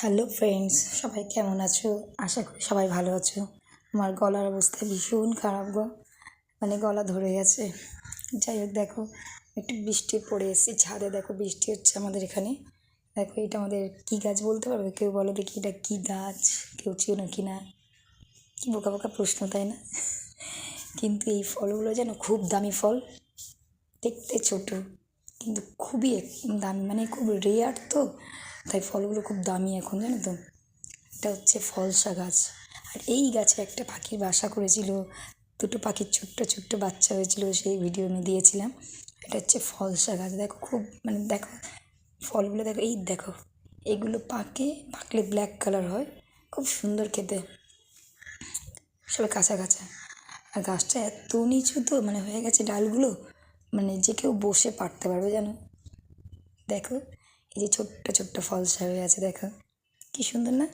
Hello friends, সবাই কেমন আছো? আশা করি সবাই ভালো আছো। আমার গলার অবস্থা ভীষণ খারাপ গো। মানে গলা ধরে গেছে। যাই হোক, দেখো, একটু বৃষ্টি পড়ে এসেছি। ছাদে দেখো বৃষ্টি হচ্ছে আমাদের এখানে। দেখো, এটা আমাদের কী গাছ বলতে পারবে? কেউ বলো দেখি এটা কী গাছ? কেউ চেনো কি না? কী বোকা বোকা প্রশ্ন, তাই না? কিন্তু এই ফলগুলো যেন খুব দামি ফল। দেখতে ছোটো, কিন্তু খুবই দামি। মানে খুব রেয়ার তো। তাই ফলগুলো খুব দামি এখন, জানো তো? এটা হচ্ছে ফলসা গাছ। আর এই গাছে একটা পাখির বাসা করেছিল, দুটো পাখির ছোট্ট ছোট্ট বাচ্চা হয়েছিল, সেই ভিডিও আমি দিয়েছিলাম। এটা হচ্ছে ফলসা গাছ। দেখো খুব মানে দেখো, ফলগুলো দেখো, এই দেখো, এগুলো পাকে, পাকলে ব্ল্যাক কালার হয়। খুব সুন্দর খেতে। সবাই কাঁচা কাঁচা। আর গাছটা এত নিচু তো মানে হয়ে গেছে ডালগুলো মানে যে কেউ বসে পারতে পারবে, জানো? দেখো এই যে ছোট্ট ছোট্ট ফলসা হয়ে আছে, দেখো। কি সুন্দর না?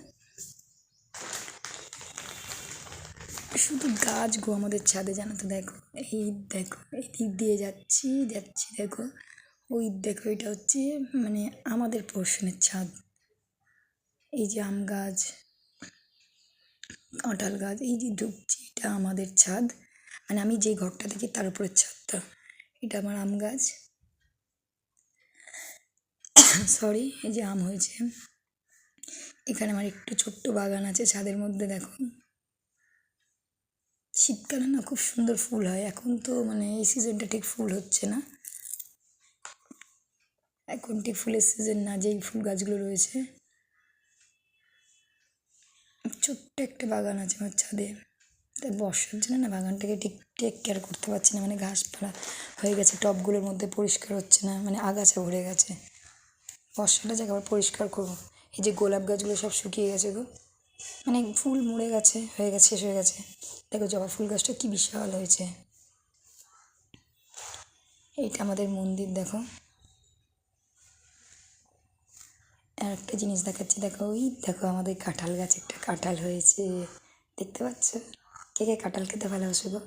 শুধু গাছ গো আমাদের ছাদে, জানো তো দেখো। এই দেখো, এই দিক দিয়ে যাচ্ছি যাচ্ছি, দেখো। ওই দেখো, এটা হচ্ছে মানে আমাদের পোর্শনের ছাদ। এই যে আম গাছ, কাঁঠাল গাছ, এই যে ঢুকছি, এটা আমাদের ছাদ। মানে আমি যে ঘরটা দেখি, তার উপরের ছাদটা। এটা আমার আম গাছ। সরি, এই যে আম হয়েছে। এখানে আমার একটু ছোট্ট বাগান আছে, ছাদের মধ্যে দেখো। শীতকালে না খুব সুন্দর ফুল হয়, এখন তো মানে এই সিজনটা ঠিক ফুল হচ্ছে না। এখন ঠিক ফুলের সিজন না, যেই ফুল গাছগুলো রয়েছে। ছোট্ট একটা বাগান আছে আমার ছাদে। তাই বর্ষার জন্য না বাগানটাকে ঠিক টেক কেয়ার করতে পারছি না মানে ঘাসপালা হয়ে গেছে, টবগুলোর মধ্যে পরিষ্কার হচ্ছে না মানে আগাছা ভরে গেছে। বর্ষাটা যাকে, আবার পরিষ্কার করব। এই যে গোলাপ গাছগুলো সব শুকিয়ে গেছে গো। মানে ফুল মরে গেছে, হয়ে গেছে, শেষ হয়ে গেছে। দেখো জবা ফুল গাছটা কী বিশাল হয়েছে। এইটা আমাদের মন্দির, দেখো। আর একটা জিনিস দেখাচ্ছি, দেখো, ওই দেখো আমাদের কাঁঠাল গাছ, একটা কাঁঠাল হয়েছে। দেখতে পাচ্ছ? কে কে কাঁঠাল খেতে ভালোবাসো গো?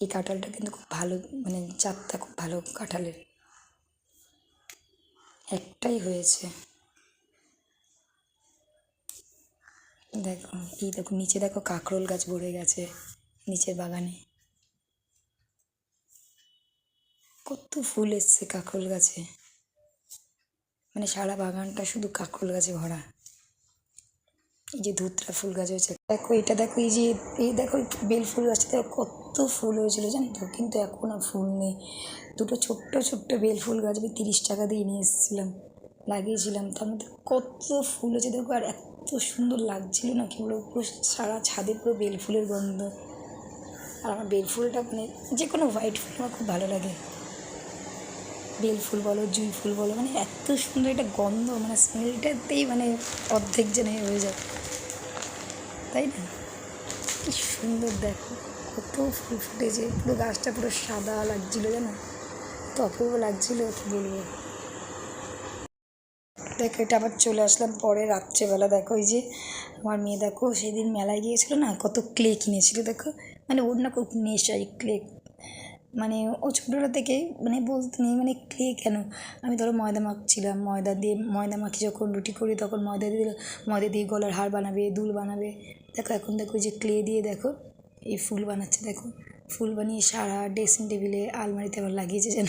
এই কাঁঠালটা কিন্তু খুব ভালো মানে জাতটা খুব ভালো কাঁঠালের। একটাই হয়েছে। দেখো, এই দেখো, নিচে দেখো কাঁকরোল গাছ ভরে গেছে, নিচের বাগানে। কত ফুল এসছে কাঁকরোল গাছে। মানে সারা বাগানটা শুধু কাঁকরোল গাছে ভরা। এই যে ধুতরা ফুল গাছ হয়েছে। দেখো, এটা দেখো, এই যে, এই দেখো বেল ফুল গাছটা দেখো কত ফুল হয়েছিল জানো তো? কিন্তু এখন আর ফুল নেই। দুটো ছোট্ট ছোট্ট বেল ফুল গাছ আমি তিরিশ টাকা দিয়ে নিয়ে এসেছিলাম, লাগিয়েছিলাম। তার মধ্যে কত ফুল হয়েছে দেখো, আর এত সুন্দর লাগছিল না কি বলব? পুরো সারা ছাদে পুরো বেল ফুলের গন্ধ। আর আমার বেল ফুলটা মানে যে কোনো হোয়াইট ফুল আমার খুব ভালো লাগে। বেল ফুল বলো, জুঁই ফুল বলো মানে এত সুন্দর একটা গন্ধ মানে স্মেলটাতেই মানে অর্ধেক যেন হয়ে যায়। তাই না? কি সুন্দর দেখো। কত ফুল ফুটেছে, পুরো গাছটা পুরো সাদা লাগছিল জানো? তো অপূর্ব লাগছিল কি বলব। দেখো, এটা আবার চলে আসলাম পরে রাত্রেবেলা। দেখো, এই যে আমার মেয়ে, দেখো, সেদিন মেলায় গিয়েছিল না, কত ক্লে কিনেছিল, দেখো। মানে ওর না খুব নেশা, এই ক্লে। মানে ও ছোটোটা থেকে মানে বলতে নেই মানে ক্লে কেন? আমি ধরো ময়দা মাখছিলাম, ময়দা দিয়ে, ময়দা মাখি যখন রুটি করি, তখন ময়দা দিয়ে ময়দা দিয়ে গলার হার বানাবে, দুল বানাবে। দেখো, এখন দেখো ওই যে ক্লে দিয়ে, দেখো। এই ফুল বানাচ্ছে দেখো। ফুল বানিয়ে সারা ড্রেসিং টেবিলে আলমারিতে আবার লাগিয়েছে যেন।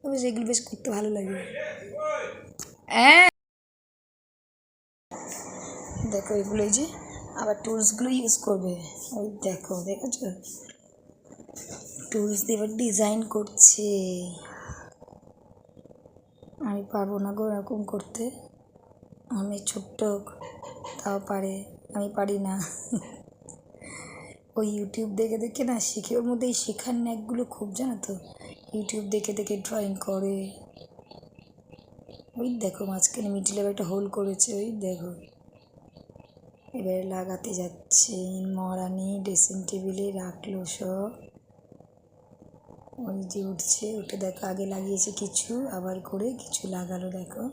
তবে সেগুলো বেশ করতে ভালো লাগে। হ্যাঁ। দেখো এগুলো যে আবার টুলসগুলো ইউজ করবে। ওই দেখো দেখেছ? টুলস দিয়ে এবার ডিজাইন করছে। আমি পারব না গো এরকম করতে। আমি ছোট্ট তাও পারে। আমি পারি না। ওই ইউটিউব দেখে দেখে না শিখে, ওর মধ্যে এই শেখার ন্যাকগুলো খুব জানো তো? ইউটিউব দেখে দেখে ড্রয়িং করে। ওই দেখো মাঝখানে মিডিলে একটা হোল করেছে, ওই দেখো। এবারে লাগাতে যাচ্ছে মরানি ড্রেসিং টেবিলে রাখল সব। ওই যে উঠছে, ওটা দেখো আগে লাগিয়েছে কিছু, আবার করে কিছু লাগালো, দেখো।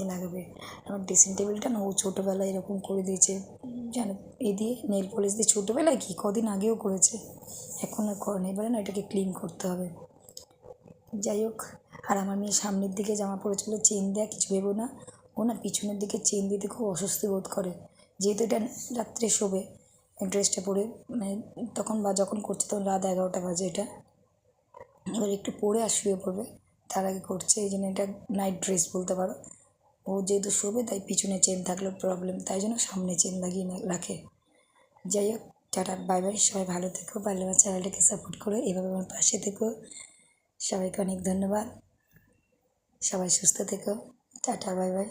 এ লাগবে। আমার ড্রেসিং টেবিলটা না ও ছোটোবেলায় এরকম করে দিয়েছে। জানো, এ দিয়ে নেল পলিশ দিয়ে ছোটোবেলায় কি? কদিন আগেও করেছে। এখন আর করে না এবারে না এটাকে ক্লিন করতে হবে। যাই হোক, আর আমার মেয়ে সামনের দিকে জামা পরেছিল চেন দেয়া, কিছু ভেবো না। ও না পিছনের দিকে চেন দিতে খুব অস্বস্তি বোধ করে। যেহেতু এটা রাত্রে শোবে ড্রেসটা পরে মানে তখন বা যখন করছে তখন রাত এগারোটা বাজে এটা। এবার একটু পরে আর শুয়ে পড়বে। তার আগে করছে, এই জন্য এটা নাইট ড্রেস বলতে পারো। ও যেহেতু শোবে, তাই পিছনে চেন থাকলেও প্রবলেম তাই জন্য সামনে চেন লাগিয়ে রাখে। যাই হোক, টাটা বাই বাই সবাই ভালো থেকো, পারলে আমার চ্যানেলটাকে সাপোর্ট করো, এভাবে আমার পাশে থেকো। সবাইকে অনেক ধন্যবাদ। সবাই সুস্থ থেকো। Tata bye bye